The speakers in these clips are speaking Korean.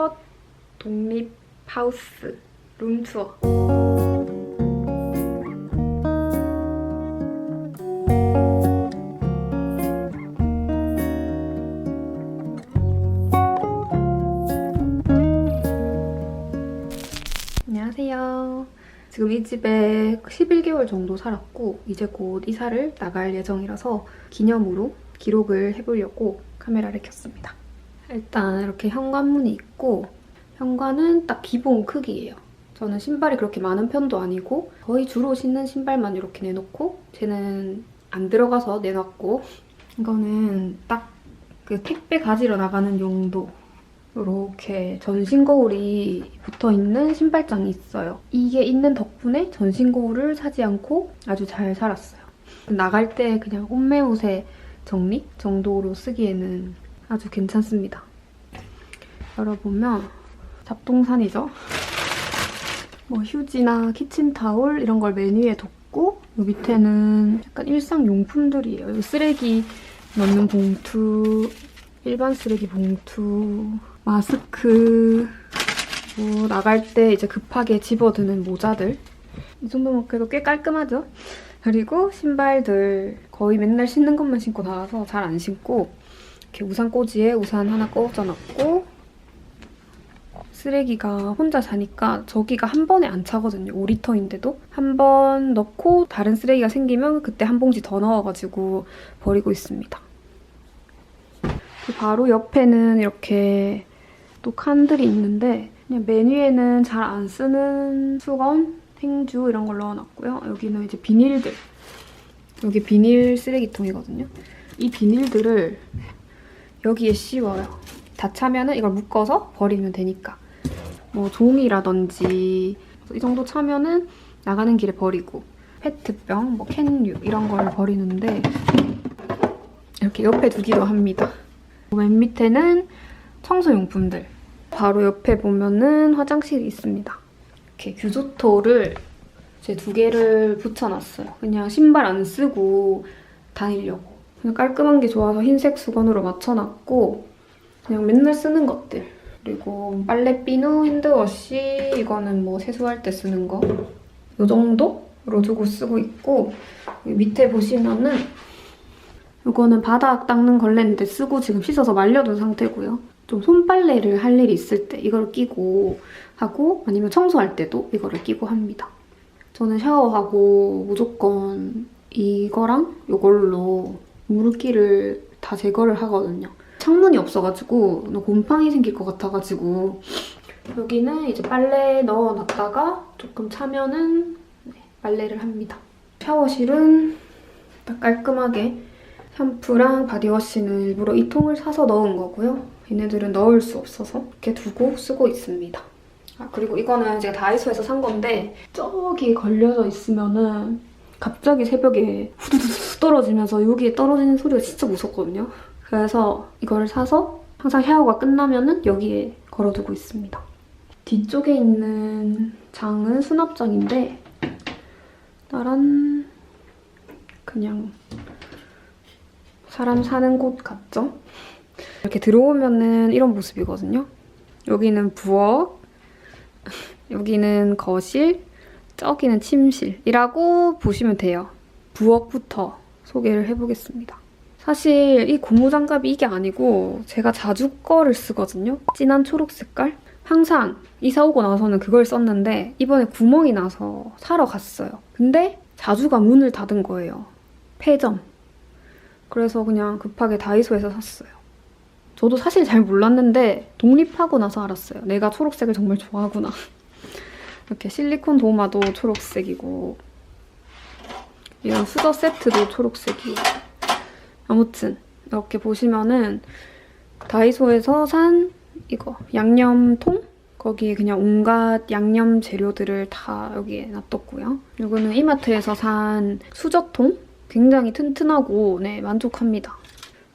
첫 독립 하우스 룸투어. 안녕하세요. 지금 이 집에 11개월 정도 살았고 이제 곧 이사를 나갈 예정이라서 기념으로 기록을 해보려고 카메라를 켰습니다. 일단 이렇게 현관문이 있고 현관은 딱 기본 크기예요. 저는 신발이 그렇게 많은 편도 아니고 거의 주로 신는 신발만 이렇게 내놓고 쟤는 안 들어가서 내놨고 이거는 딱 그 택배 가지러 나가는 용도 이렇게 전신 거울이 붙어 있는 신발장이 있어요. 이게 있는 덕분에 전신 거울을 사지 않고 아주 잘 살았어요. 나갈 때 그냥 옷매옷의 정리 정도로 쓰기에는 아주 괜찮습니다. 열어보면 잡동산이죠. 뭐 휴지나 키친타올 이런 걸 메뉴에 뒀고 이 밑에는 약간 일상용품들이에요. 쓰레기 넣는 봉투, 일반 쓰레기 봉투, 마스크, 뭐 나갈 때 이제 급하게 집어드는 모자들 이 정도면 그래도 꽤 깔끔하죠? 그리고 신발들 거의 맨날 신는 것만 신고 나와서 잘 안 신고 이렇게 우산 꽂이에 우산 하나 꽂아놨고 쓰레기가 혼자 자니까 저기가 한 번에 안 차거든요. 5리터인데도 한 번 넣고 다른 쓰레기가 생기면 그때 한 봉지 더 넣어가지고 버리고 있습니다. 그 바로 옆에는 이렇게 또 칸들이 있는데 그냥 메뉴에는 잘 안 쓰는 수건, 행주 이런 걸 넣어놨고요. 여기는 이제 비닐들. 여기 비닐 쓰레기통이거든요. 이 비닐들을 여기에 씌워요. 다 차면은 이걸 묶어서 버리면 되니까. 뭐 종이라든지 이 정도 차면은 나가는 길에 버리고 페트병, 뭐 캔류 이런 걸 버리는데 이렇게 옆에 두기도 합니다. 맨 밑에는 청소용품들. 바로 옆에 보면은 화장실이 있습니다. 이렇게 규조토를 제 두 개를 붙여놨어요. 그냥 신발 안 쓰고 다니려고. 그냥 깔끔한 게 좋아서 흰색 수건으로 맞춰놨고 그냥 맨날 쓰는 것들. 그리고 빨래 비누, 핸드워시 이거는 뭐 세수할 때 쓰는 거. 이 정도로 두고 쓰고 있고 밑에 보시면은 이거는 바닥 닦는 걸레인데 쓰고 지금 씻어서 말려둔 상태고요. 좀 손빨래를 할 일이 있을 때 이걸 끼고 하고 아니면 청소할 때도 이거를 끼고 합니다. 저는 샤워하고 무조건 이거랑 이걸로 물기를 다 제거를 하거든요. 창문이 없어가지고 곰팡이 생길 것 같아가지고 여기는 이제 빨래 넣어놨다가 조금 차면은 네, 빨래를 합니다. 샤워실은 딱 깔끔하게 샴푸랑 바디워시는 일부러 이 통을 사서 넣은 거고요. 얘네들은 넣을 수 없어서 이렇게 두고 쓰고 있습니다. 아, 그리고 이거는 제가 다이소에서 산 건데 저기 걸려져 있으면은 갑자기 새벽에 후두두두 떨어지면서 여기에 떨어지는 소리가 진짜 무섭거든요. 그래서 이거를 사서 항상 샤워가 끝나면은 여기에 걸어두고 있습니다. 뒤쪽에 있는 장은 수납장인데 따란 그냥 사람 사는 곳 같죠? 이렇게 들어오면은 이런 모습이거든요. 여기는 부엌, 여기는 거실, 저기는 침실이라고 보시면 돼요. 부엌부터 소개를 해보겠습니다. 사실 이 고무장갑이 이게 아니고 제가 자주 거를 쓰거든요. 진한 초록 색깔. 항상 이사 오고 나서는 그걸 썼는데 이번에 구멍이 나서 사러 갔어요. 근데 자주가 문을 닫은 거예요. 폐점. 그래서 그냥 급하게 다이소에서 샀어요. 저도 사실 잘 몰랐는데 독립하고 나서 알았어요. 내가 초록색을 정말 좋아하구나. 이렇게 실리콘 도마도 초록색이고 이런 수저 세트도 초록색이고 아무튼 이렇게 보시면은 다이소에서 산 이거 양념통? 거기에 그냥 온갖 양념 재료들을 다 여기에 놔뒀고요. 이거는 이마트에서 산 수저통? 굉장히 튼튼하고 네 만족합니다.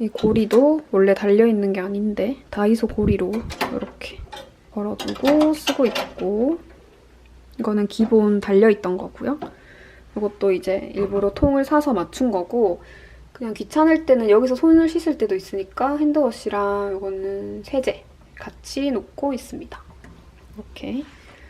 이 고리도 원래 달려있는 게 아닌데 다이소 고리로 이렇게 걸어두고 쓰고 있고 이거는 기본 달려있던 거고요. 이것도 이제 일부러 통을 사서 맞춘 거고 그냥 귀찮을 때는 여기서 손을 씻을 때도 있으니까 핸드워시랑 이거는 세제 같이 놓고 있습니다. 이렇게.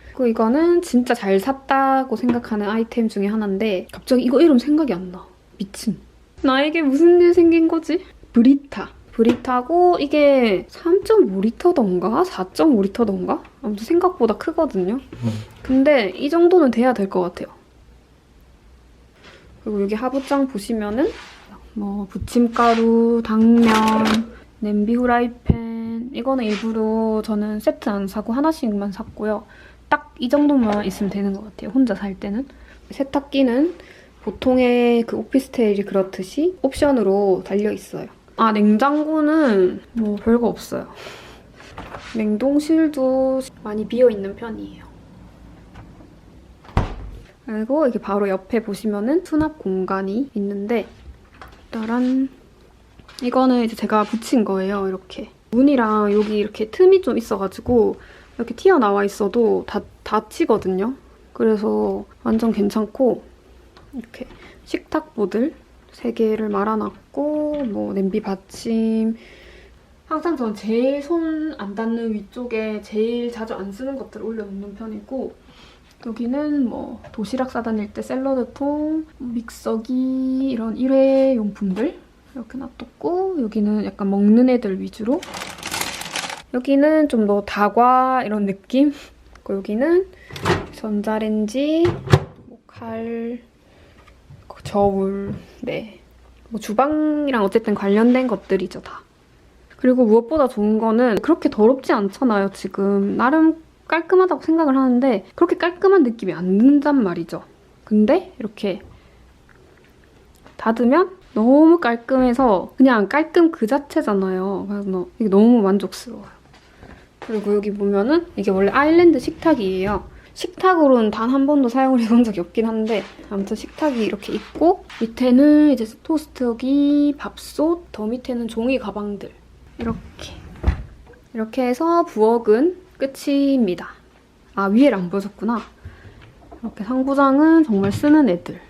그리고 이거는 진짜 잘 샀다고 생각하는 아이템 중에 하나인데 갑자기 이거 이름 생각이 안 나. 미친. 나에게 무슨 일 생긴 거지? 브리타. 브리타고 이게 3.5리터던가 4.5리터던가 아무튼 생각보다 크거든요. 근데 이 정도는 돼야 될 것 같아요. 그리고 여기 하부장 보시면은 뭐 부침가루, 당면, 냄비 후라이팬 이거는 일부러 저는 세트 안 사고 하나씩만 샀고요. 딱 이 정도만 있으면 되는 것 같아요. 혼자 살 때는. 세탁기는 보통의 그 오피스텔이 그렇듯이 옵션으로 달려 있어요. 아 냉장고는 뭐 별거 없어요. 냉동실도 많이 비어 있는 편이에요. 그리고 이게 바로 옆에 보시면은 수납 공간이 있는데 따란 이거는 이제 제가 붙인 거예요. 이렇게 문이랑 여기 이렇게 틈이 좀 있어가지고 이렇게 튀어나와 있어도 다 닫히거든요. 그래서 완전 괜찮고 이렇게 식탁보들 3개를 말아놨고 뭐 냄비 받침. 항상 전 제일 손 안 닿는 위쪽에 제일 자주 안 쓰는 것들을 올려놓는 편이고 여기는 뭐 도시락 싸다닐 때 샐러드통, 믹서기 이런 일회용품들 이렇게 놔뒀고 여기는 약간 먹는 애들 위주로. 여기는 좀 더 다과 이런 느낌? 그리고 여기는 전자레인지, 뭐 칼, 저울, 네. 뭐 주방이랑 어쨌든 관련된 것들이죠, 다. 그리고 무엇보다 좋은 거는 그렇게 더럽지 않잖아요, 지금. 나름 깔끔하다고 생각을 하는데 그렇게 깔끔한 느낌이 안 든단 말이죠. 근데 이렇게 닫으면 너무 깔끔해서 그냥 깔끔 그 자체잖아요. 그래서 이게 너무 만족스러워요. 그리고 여기 보면은 이게 원래 아일랜드 식탁이에요. 식탁으로는 단 한 번도 사용을 해본 적이 없긴 한데 아무튼 식탁이 이렇게 있고 밑에는 이제 토스트기, 밥솥, 더 밑에는 종이 가방들 이렇게 이렇게 해서 부엌은 끝입니다. 아 위에를 안 보여줬구나. 이렇게 상부장은 정말 쓰는 애들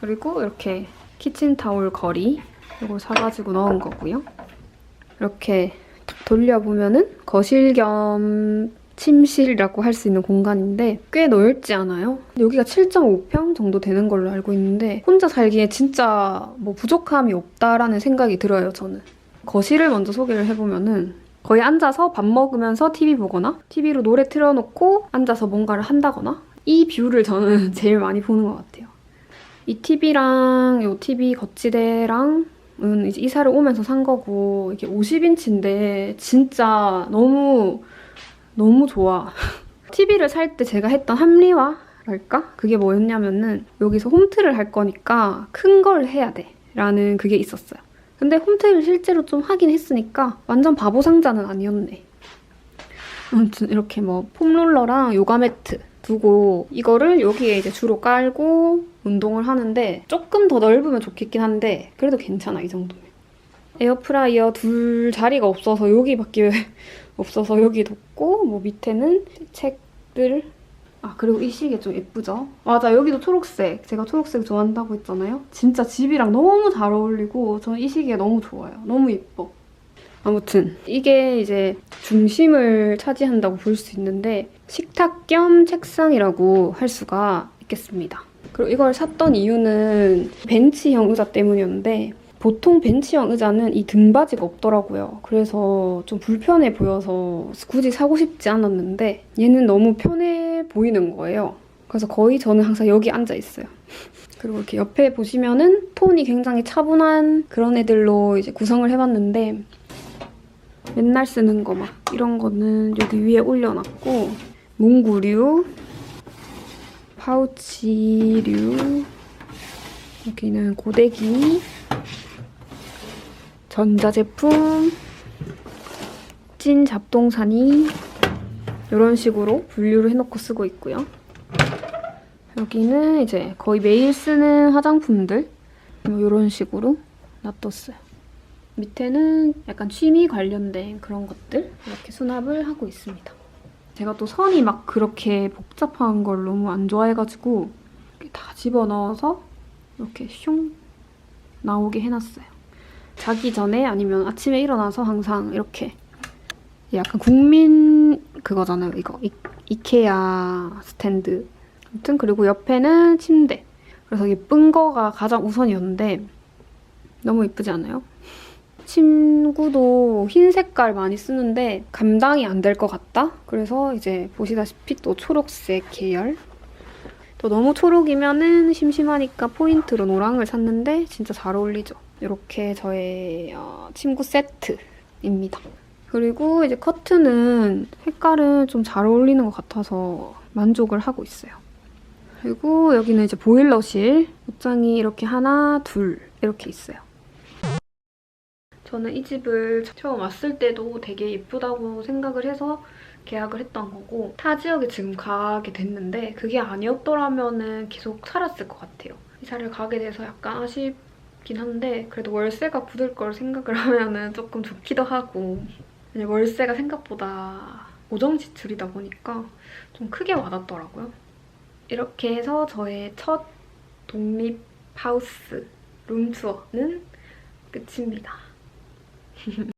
그리고 이렇게 키친타올 거리 이걸 사가지고 넣은 거고요. 이렇게 탁 돌려보면은 거실 겸 침실이라고 할 수 있는 공간인데 꽤 넓지 않아요? 여기가 7.5평 정도 되는 걸로 알고 있는데 혼자 살기에 진짜 뭐 부족함이 없다라는 생각이 들어요, 저는. 거실을 먼저 소개를 해보면은 거의 앉아서 밥 먹으면서 TV 보거나 TV로 노래 틀어놓고 앉아서 뭔가를 한다거나 이 뷰를 저는 제일 많이 보는 것 같아요. 이 TV랑 이 TV 거치대랑 은 이제 이사를 오면서 산 거고 이게 50인치인데 진짜 너무 너무 좋아. TV를 살 때 제가 했던 합리화랄까? 그게 뭐였냐면은 여기서 홈트를 할 거니까 큰 걸 해야 돼 라는 그게 있었어요. 근데 홈트를 실제로 좀 하긴 했으니까 완전 바보 상자는 아니었네. 아무튼 이렇게 뭐 폼롤러랑 요가 매트 두고 이거를 여기에 이제 주로 깔고 운동을 하는데 조금 더 넓으면 좋겠긴 한데 그래도 괜찮아 이 정도면. 에어프라이어 둘 자리가 없어서 여기밖에 없어서 여기 뒀고 뭐 밑에는 책들. 아 그리고 이 시계 좀 예쁘죠? 맞아 여기도 초록색. 제가 초록색 좋아한다고 했잖아요. 진짜 집이랑 너무 잘 어울리고 저는 이 시계 너무 좋아요. 너무 예뻐. 아무튼 이게 이제 중심을 차지한다고 볼 수 있는데 식탁 겸 책상이라고 할 수가 있겠습니다. 그리고 이걸 샀던 이유는 벤치형 의자 때문이었는데 보통 벤치형 의자는 이 등받이가 없더라고요. 그래서 좀 불편해 보여서 굳이 사고 싶지 않았는데 얘는 너무 편해 보이는 거예요. 그래서 거의 저는 항상 여기 앉아 있어요. 그리고 이렇게 옆에 보시면은 톤이 굉장히 차분한 그런 애들로 이제 구성을 해봤는데 맨날 쓰는 거 막 이런 거는 여기 위에 올려놨고 문구류, 파우치류, 여기는 고데기, 전자제품, 찐 잡동사니 이런 식으로 분류를 해놓고 쓰고 있고요. 여기는 이제 거의 매일 쓰는 화장품들 이런 식으로 놔뒀어요. 밑에는 약간 취미 관련된 그런 것들 이렇게 수납을 하고 있습니다. 제가 또 선이 막 그렇게 복잡한 걸 너무 안 좋아해가지고 다 집어넣어서 이렇게 슝 나오게 해놨어요. 자기 전에 아니면 아침에 일어나서 항상 이렇게 약간 국민 그거잖아요. 이거 이, 이케아 스탠드. 아무튼 그리고 옆에는 침대. 그래서 예쁜 거가 가장 우선이었는데 너무 예쁘지 않아요? 침구도 흰 색깔 많이 쓰는데 감당이 안 될 것 같다? 그래서 이제 보시다시피 또 초록색 계열. 또 너무 초록이면은 심심하니까 포인트로 노랑을 샀는데 진짜 잘 어울리죠. 이렇게 저의 어, 침구 세트입니다. 그리고 이제 커튼은 색깔은 좀 잘 어울리는 것 같아서 만족을 하고 있어요. 그리고 여기는 이제 보일러실. 옷장이 이렇게 하나, 둘 이렇게 있어요. 저는 이 집을 처음 왔을 때도 되게 예쁘다고 생각을 해서 계약을 했던 거고 타 지역에 지금 가게 됐는데 그게 아니었더라면 계속 살았을 것 같아요. 이사를 가게 돼서 약간 아쉽 긴 한데 그래도 월세가 붙을 걸 생각을 하면은 조금 좋기도 하고 월세가 생각보다 고정 지출이다 보니까 좀 크게 와닿더라고요. 이렇게 해서 저의 첫 독립 하우스 룸투어는 끝입니다.